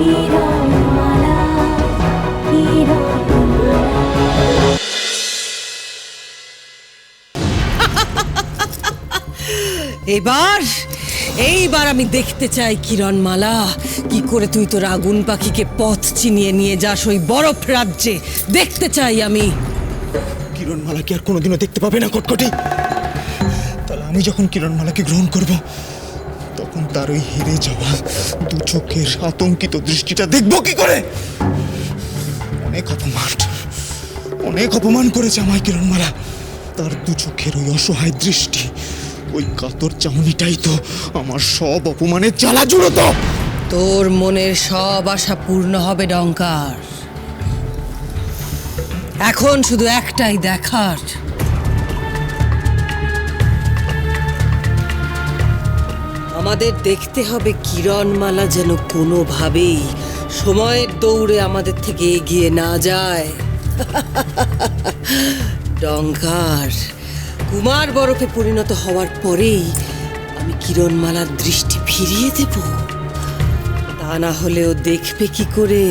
এবার এইবার আমি দেখতে চাই কিরণমালা। কি করে তুই তোর আগুন পাখিকে পথ চিনিয়ে নিয়ে যাস ওই বরফ রাজ্যে? দেখতে চাই আমি। কিরণমালা কি আর কোনোদিনও দেখতে পাবে না, কটকটি। তাহলে আমি যখন কিরণমালাকে গ্রহণ করব তখন তার ওই হেরে যাওয়া দু চোখের আতঙ্কিত দৃষ্টিটা দেখব কি করে? অনেক অপমান অনেক অপমান করেছে আমায় কিরণমালা। তার দু চোখের ওই অসহায় দৃষ্টি, ওই কাতর চাউনিটাই তো আমার সব অপমানের জ্বালা জুড়তো। তোর মনের সব আশা পূর্ণ হবে ডঙ্কার। এখন শুধু একটাই দেখার। আমাদের দেখতে হবে কিরণমালা যেন কোনোভাবেই সময়ের দৌড়ে আমাদের থেকে এগিয়ে না যায়। ডঙ্কার কুমার বরফে পরিণত হওয়ার পরেই আমি কিরণমালার দৃষ্টি ফিরিয়ে দেবো। তা না হলে ও দেখবে কি করে?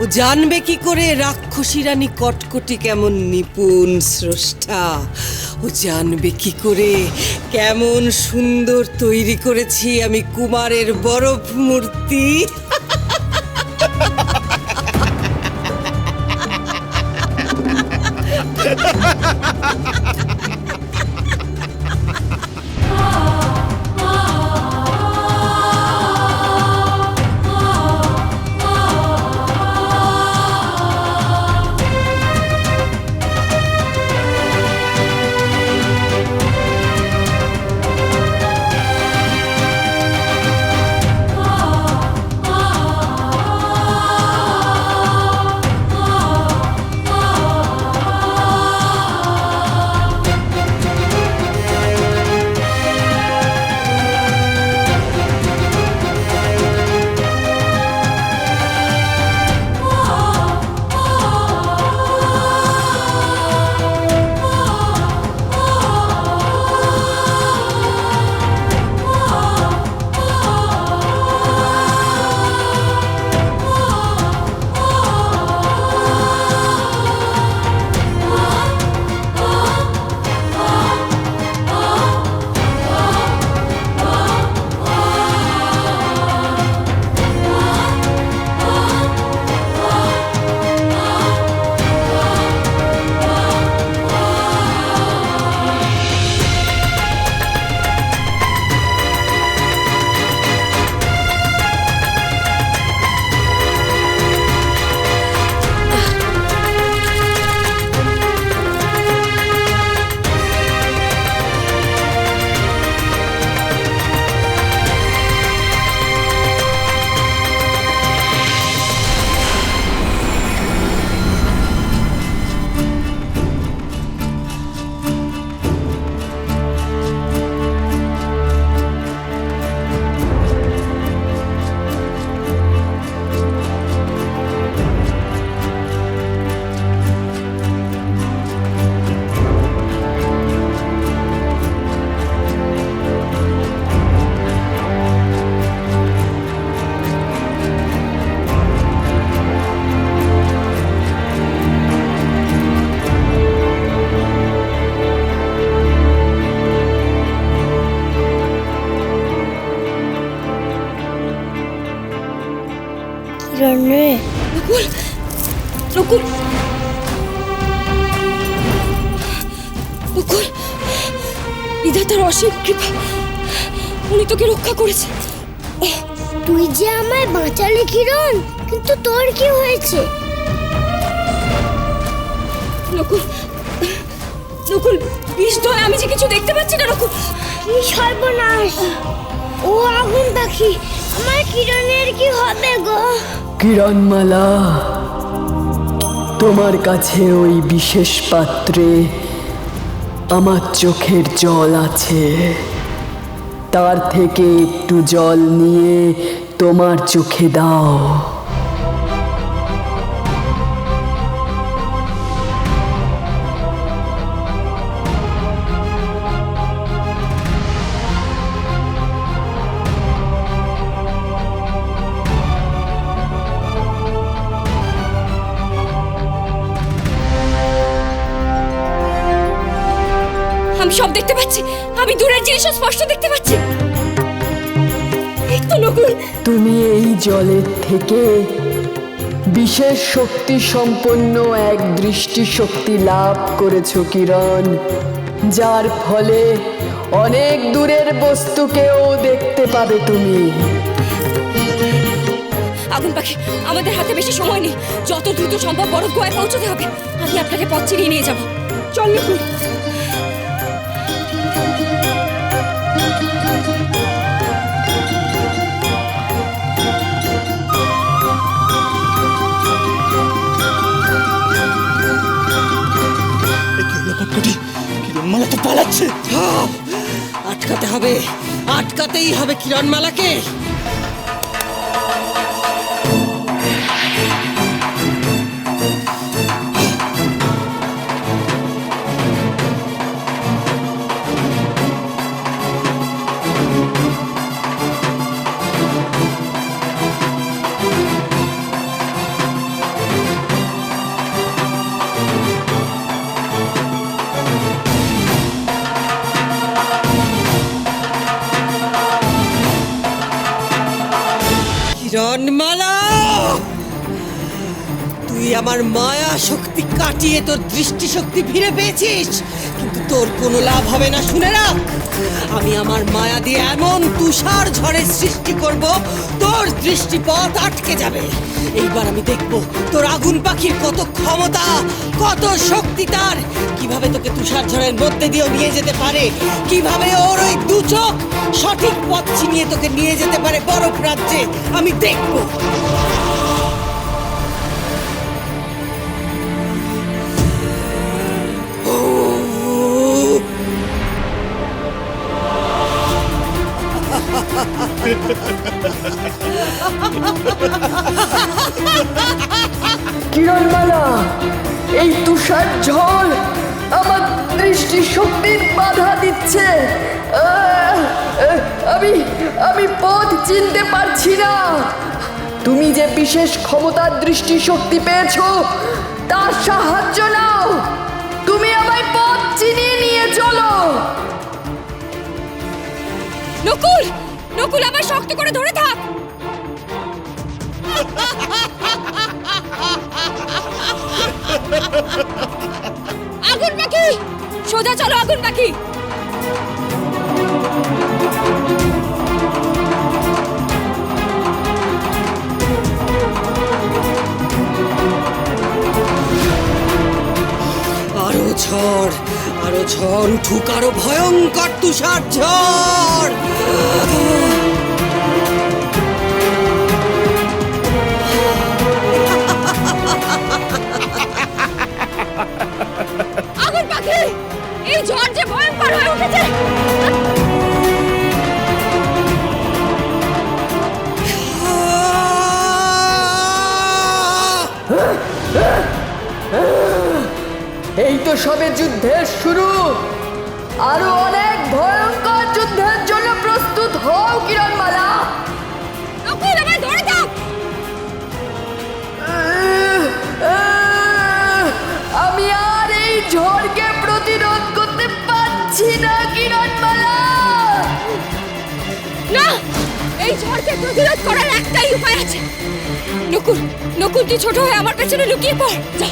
ও জানবে কি করে? রাক্ষসী রানী কটকটি কেমন নিপুণ স্রষ্টা। ও জানবে কি করে? কেমন সুন্দর তৈরি করেছি আমি কুমারের বরফ মূর্তি। কিরণ কৃপা। উনি তোকে রক্ষা করেছে। তুই যে আমায় বাঁচালি কিরণ কিন্তু তোর কি হয়েছে? নকুল নকুল বিষ নয় আমি যে কিছু দেখতে পাচ্ছি না নকুল। কি সর্বনাশ। ও আগুন পাখি আমার কিরণের কি হবে গো? কিরণমালা তোমার কাছে ওই বিশেষ পাত্রে আমার চোখের জল আছে। তার থেকে একটু জল নিয়ে তোমার চোখে দাও। সব দেখতে পাচ্ছি। আমি দূরের জিনিসও স্পষ্ট দেখতে পাচ্ছি। তো নকুল। তুমি এই জলের থেকে বিশেষ শক্তি সম্পন্ন এক দৃষ্টি শক্তি লাভ করেছ কিরণ যার ফলে অনেক দূরের বস্তুকেও দেখতে পাবে তুমি। আগুন পাখি আমাদের হাতে বেশি সময় নেই। যত দ্রুত সম্ভব বরফ গোয়ায় পৌঁছতে হবে। আমি আপনাকে পথ চিনিয়ে নিয়ে যাব। চল নকুল। আটকাতে হবে আটকাতেই হবে কিরণমালাকে। কিরণমালা তুই আমার মায়া শক্তি কাটিয়ে তোর দৃষ্টিশক্তি ফিরে পেয়েছিস? তোর কোনো লাভ হবে না, শুনে রাখ। আমি আমার মায়া দিয়ে এমন তুষার ঝড়ের সৃষ্টি করব, তোর দৃষ্টিপথ আটকে যাবে। এইবার আমি দেখব তোর আগুন পাখির কত ক্ষমতা, কত শক্তি তার। কীভাবে তোকে তুষার ঝড়ের মধ্যে দিয়েও নিয়ে যেতে পারে? কীভাবে ওর ওই দু চোখ সঠিক পথ চিনিয়ে তোকে নিয়ে যেতে পারে বরফ রাজ্যে? আমি দেখব। দৃষ্টি শক্তির বাধা দিচ্ছে। আমি আমি পথ চিনতে পারছি না। তুমি যে বিশেষ ক্ষমতার দৃষ্টি শক্তি পেয়েছ, তার সাহায্য নাও। তুমি আমায় পথ চিনিয়ে নিয়ে চলো। নকুল নকুল আমার শক্ত করে ধরে থাক। আগুন পাখি সোজা চলো আগুন পাখি। আরও ঝড় আরও ঝড় উঠুক আরও ভয়ঙ্কর তুষার ঝড়। আরও অনেক ভয়ঙ্কর যুদ্ধের জন্য প্রস্তুত হও কিরণমালা। আমি আর এই ঝড়কে প্রতিরোধ করতে পারছি না কিরণমালা। না এই ঝড়কে প্রতিরোধ করার একটাই উপায় আছে। নকুল নকুল তুই ছোট হয়ে আমার পেছনে লুকিয়ে পড়। যা।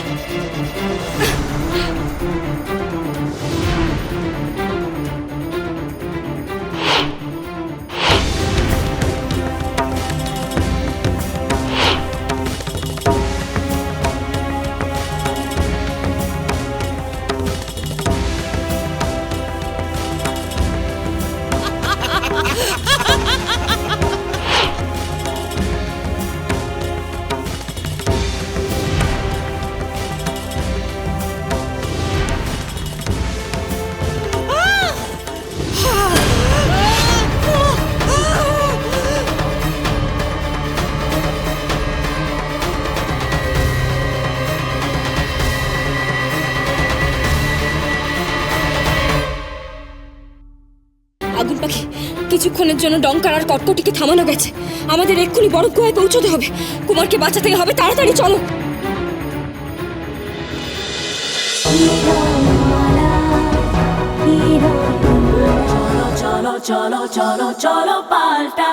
বাবুল পাখি। কিছুক্ষণের জন্য ডঙ্কার আর কটকটিকে থামানো গেছে। আমাদের এক্ষুনি বড় কুয়ায় পৌঁছতে হবে। কুমারকে বাঁচাতে হবে, তাড়াতাড়ি চলো চলো চলো চলো চলো, পাল্টা।